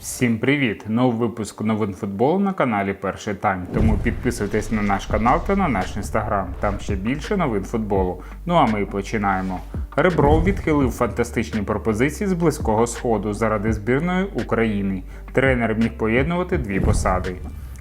Всім привіт! Новий випуск новин футболу на каналі Перший Тайм. Тому підписуйтесь на наш канал та на наш інстаграм. Там ще більше новин футболу. Ну а ми починаємо. Ребров відхилив фантастичні пропозиції з близького сходу заради збірної України. Тренер міг поєднувати дві посади.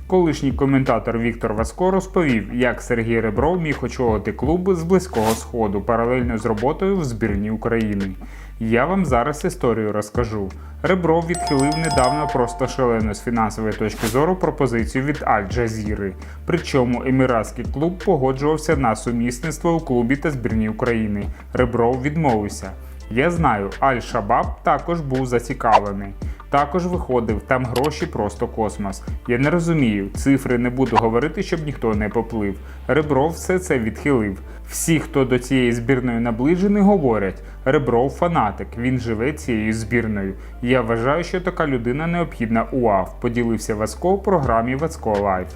Колишній коментатор Віктор Васко розповів, як Сергій Ребров міг очолити клуб з близького сходу паралельно з роботою в збірні України. Я вам зараз історію розкажу. Ребров відхилив недавно просто шалену з фінансової точки зору пропозицію від Аль-Джазіри. Причому еміратський клуб погоджувався на сумісництво у клубі та збірні України. Ребров відмовився. Я знаю, Аль-Шабаб також був зацікавлений. Також виходив, там гроші просто космос. Я не розумію, цифри не буду говорити, щоб ніхто не поплив. Ребров все це відхилив. Всі, хто до цієї збірної наближений, говорять: Ребров фанатик, він живе цією збірною. Я вважаю, що така людина необхідна УАВ, поділився Васко в програмі Васко Лайф.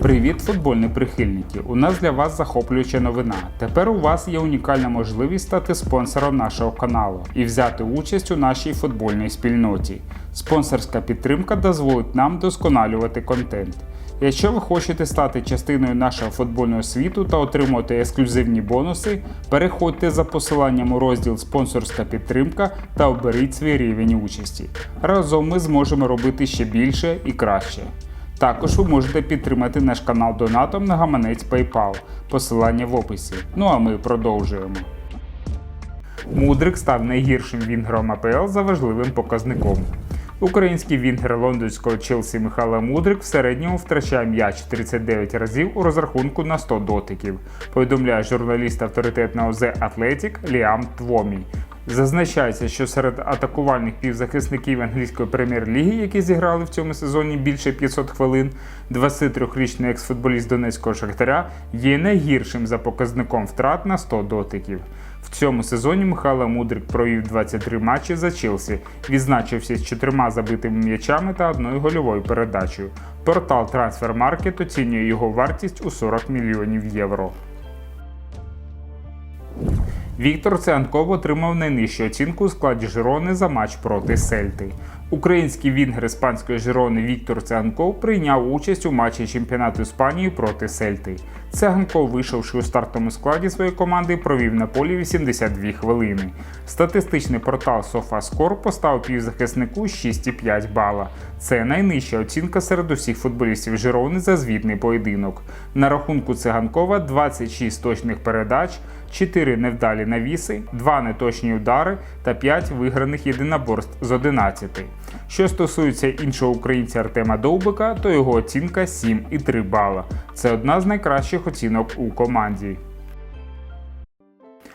Привіт, футбольні прихильники! У нас для вас захоплююча новина. Тепер у вас є унікальна можливість стати спонсором нашого каналу і взяти участь у нашій футбольній спільноті. Спонсорська підтримка дозволить нам досконалювати контент. Якщо ви хочете стати частиною нашого футбольного світу та отримувати ексклюзивні бонуси, переходьте за посиланням у розділ Спонсорська підтримка та оберіть свій рівень участі. Разом ми зможемо робити ще більше і краще. Також ви можете підтримати наш канал донатом на гаманець PayPal. Посилання в описі. Ну а ми продовжуємо. Мудрик став найгіршим вінгером АПЛ за важливим показником. Український вінгер лондонського Челсі Михайло Мудрик в середньому втрачає м'яч 39 разів у розрахунку на 100 дотиків, повідомляє журналіст авторитетного The Athletic Ліам Твомі. Зазначається, що серед атакувальних півзахисників англійської прем'єр-ліги, які зіграли в цьому сезоні більше 500 хвилин, 23-річний екс-футболіст Донецького Шахтаря є найгіршим за показником втрат на 100 дотиків. В цьому сезоні Михайло Мудрик провів 23 матчі за Челсі, відзначився з чотирма забитими м'ячами та одною гольовою передачею. Портал Transfermarkt оцінює його вартість у 40 мільйонів євро. Віктор Цианков отримав найнижчу оцінку у складі Жирони за матч проти Сельти. Український вінгер іспанської Жирони Віктор Цианков прийняв участь у матчі чемпіонату Іспанії проти Сельти. Цианков, вийшовши у стартовому складі своєї команди, провів на полі 82 хвилини. Статистичний портал SofaScore поставив півзахиснику 6,5 бала. Це найнижча оцінка серед усіх футболістів Жирони за звітний поєдинок. На рахунку Циганкова 26 точних передач, 4 невдалі навіси, 2 неточні удари та 5 виграних єдиноборств з 11. Що стосується іншого українця Артема Довбика, то його оцінка 7,3 бала. Це одна з найкращих оцінок у команді.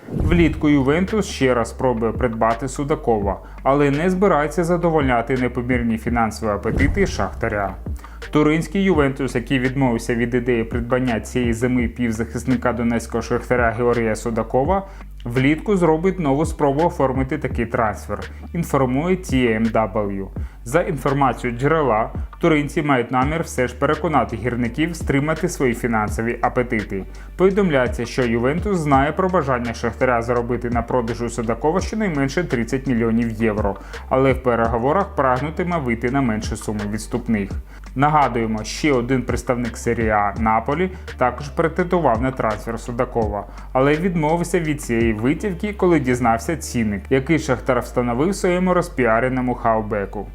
Влітку Ювентус ще раз спробує придбати Судакова, але не збирається задовольняти непомірні фінансові апетити Шахтаря. Туринський Ювентус, який відмовився від ідеї придбання цієї зими півзахисника донецького шахтаря Георгія Судакова, влітку зробить нову спробу оформити такий трансфер. Інформує TMW. За інформацією джерела, туринці мають намір все ж переконати гірників стримати свої фінансові апетити. Повідомляється, що Ювентус знає про бажання Шахтаря заробити на продажу Судакова щонайменше 30 мільйонів євро, але в переговорах прагнутиме вийти на меншу суму відступних. Нагадуємо, ще один представник серії А Наполі також претендував на трансфер Судакова, але відмовився від цієї витівки, коли дізнався цінник, який Шахтар встановив своєму розпіареному хаубеку.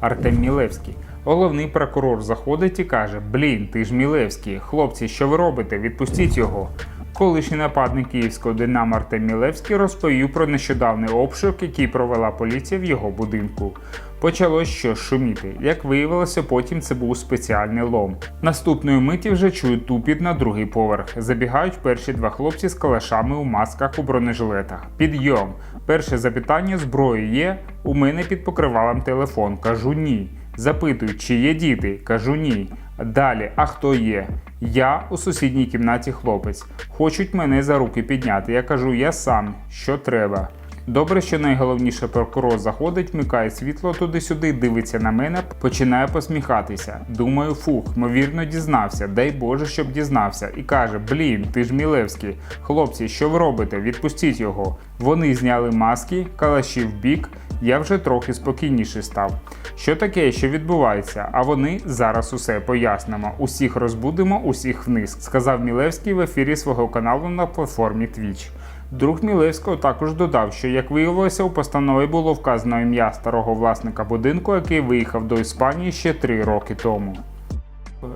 Артем Мілевський. Головний прокурор заходить і каже: Блін, ти ж Мілевський, хлопці, що ви робите? Відпустіть його. Колишній нападник київського Динамо Артем Мілевський розповів про нещодавний обшук, який провела поліція в його будинку. Почалось щось шуміти. Як виявилося, потім це був спеціальний лом. Наступної миті вже чують тупіт на другий поверх. Забігають перші два хлопці з калашами у масках у бронежилетах. Підйом. Перше запитання: зброї є. У мене під покривалом телефон. Кажу ні. Запитують, чи є діти. Кажу ні. Далі, а хто є? Я у сусідній кімнаті хлопець. Хочуть мене за руки підняти. Я кажу, я сам, що треба. Добре, що найголовніше прокурор заходить, вмикає світло туди-сюди, дивиться на мене, починає посміхатися. Думаю, фух, ймовірно, дізнався, дай Боже, щоб дізнався, і каже: Блін, ти ж Мілевський. Хлопці, що ви робите? Відпустіть його. Вони зняли маски, калаші в бік. Я вже трохи спокійніший став. Що таке, що відбувається? А вони зараз усе пояснимо. Усіх розбудимо, усіх вниз, сказав Мілевський в ефірі свого каналу на платформі Twitch. Друг Мілевського також додав, що, як виявилося, у постанові було вказано ім'я старого власника будинку, який виїхав до Іспанії ще три роки тому.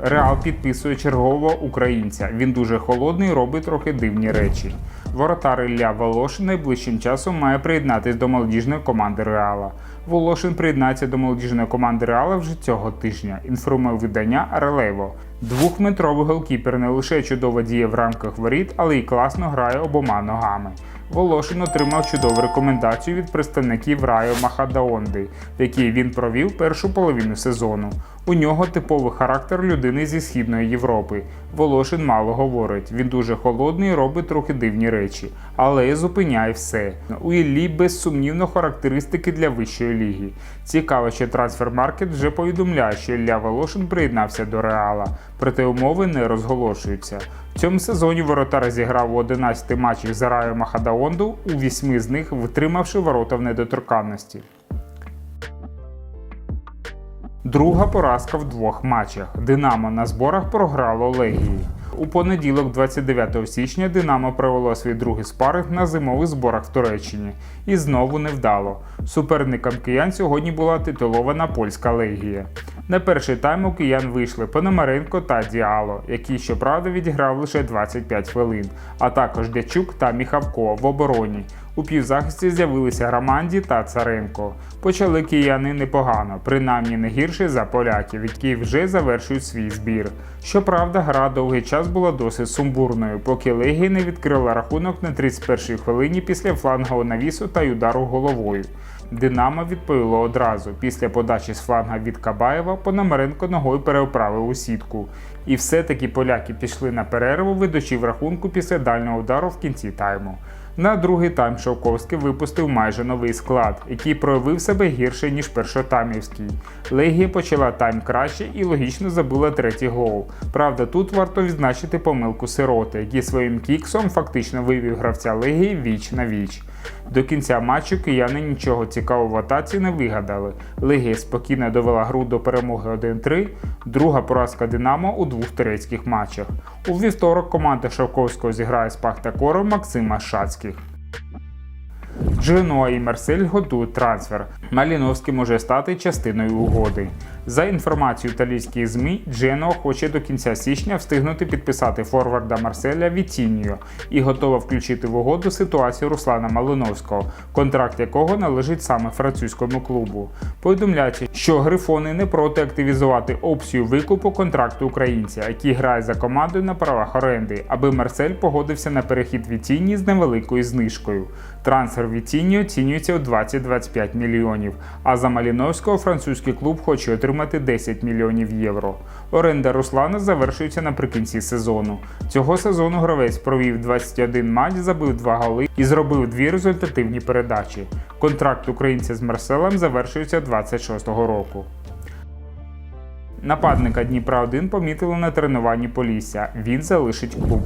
Реал підписує чергового українця. Він дуже холодний, робить трохи дивні речі. Воротар Ілля Волошин найближчим часом має приєднатись до молодіжної команди Реала. Волошин приєднається до молодіжної команди Реала вже цього тижня. Інформує видання Релево. Двохметровий голкіпер не лише чудово діє в рамках воріт, але й класно грає обома ногами. Волошин отримав чудову рекомендацію від представників Райо Махадаонди, в якій він провів першу половину сезону. У нього типовий характер людини зі східної Європи. Волошин мало говорить. Він дуже холодний, робить трохи дивні речі, але зупиняє все. У Іллі безсумнівно характеристики для вищої ліги. Цікаво, що трансфермаркет вже повідомляє, що Ілля Волошин приєднався до Реала, проте умови не розголошуються. Цьому сезоні воротар зіграв у 11 матчах за Райо Махадаонду, у 8 з них витримавши ворота в недоторканності. Друга поразка в двох матчах. Динамо на зборах програло Легії. У понеділок, 29 січня, Динамо провело свій другий спаринг на зимових зборах в Туреччині. І знову невдало. Суперником киян сьогодні була титулована польська легія. На перший тайм у киян вийшли Пономаренко та Діало, які, щоправда, відіграв лише 25 хвилин, а також Дячук та Міхавко в обороні. У півзахисті з'явилися Раманді та Царенко. Почали кияни непогано, принаймні не гірше за поляків, які вже завершують свій збір. Щоправда, гра довгий час була досить сумбурною, поки Легія не відкрила рахунок на 31-й хвилині після флангового навісу та й удару головою. Динамо відповіло одразу. Після подачі з фланга від Кабаєва Пономаренко ногою переправив у сітку. І все-таки поляки пішли на перерву, ведучи в рахунку після дальнього удару в кінці тайму. На другий тайм Шовковський випустив майже новий склад, який проявив себе гірше, ніж першотаймівський. Легія почала тайм краще і логічно забила третій гол. Правда, тут варто відзначити помилку сироти, який своїм кіксом фактично вивів гравця Легії віч на віч. До кінця матчу кияни нічого цікавого в атаці не вигадали. Легія спокійно довела гру до перемоги 1-3, друга поразка Динамо у двох турецьких матчах. У вівторок команда Шавковського зіграє з Пахтакором Максима Шацьких. Дженуа і Марсель готують трансфер. Маліновський може стати частиною угоди. За інформацією італійських ЗМІ, Дженуа хоче до кінця січня встигнути підписати форварда Марселя Вітіньо і готова включити в угоду ситуацію Руслана Малиновського, контракт якого належить саме французькому клубу. Повідомляється, що грифони не проти активізувати опцію викупу контракту українця, який грає за командою на правах оренди, аби Марсель погодився на перехід Вітінні з невеликою знижкою. Трансфер Вітінні оцінюється у 20-25 мільйонів, а за Маліновського французький клуб хоче отримати 10 мільйонів євро. Оренда Руслана завершується наприкінці сезону. Цього сезону гравець провів 21 матч, забив 2 голи і зробив дві результативні передачі. Контракт українця з Марселем завершується 26-го року. Нападника Дніпра 1 помітили на тренуванні Полісся. Він залишить клуб.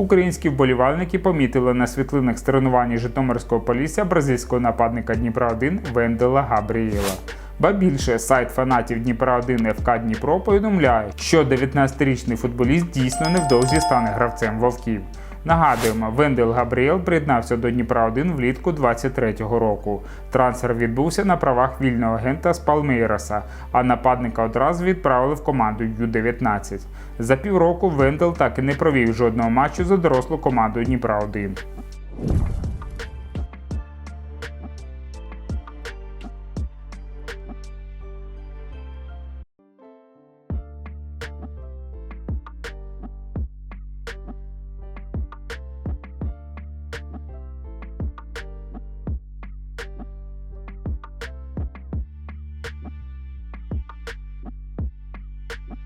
Українські вболівальники помітили на світлинах з тренування Житомирського Полісся бразильського нападника Дніпра 1 Вендела Габрієла. Ба більше сайт фанатів Дніпра 1 ФК Дніпро повідомляє, що 19-річний футболіст дійсно невдовзі стане гравцем вовків. Нагадуємо, Вендел Габріел приєднався до Дніпра 1 влітку 23-го року. Трансфер відбувся на правах вільного агента з Палмейраса, а нападника одразу відправили в команду Ю-19. За півроку Вендел так і не провів жодного матчу за дорослу команду Дніпра 1.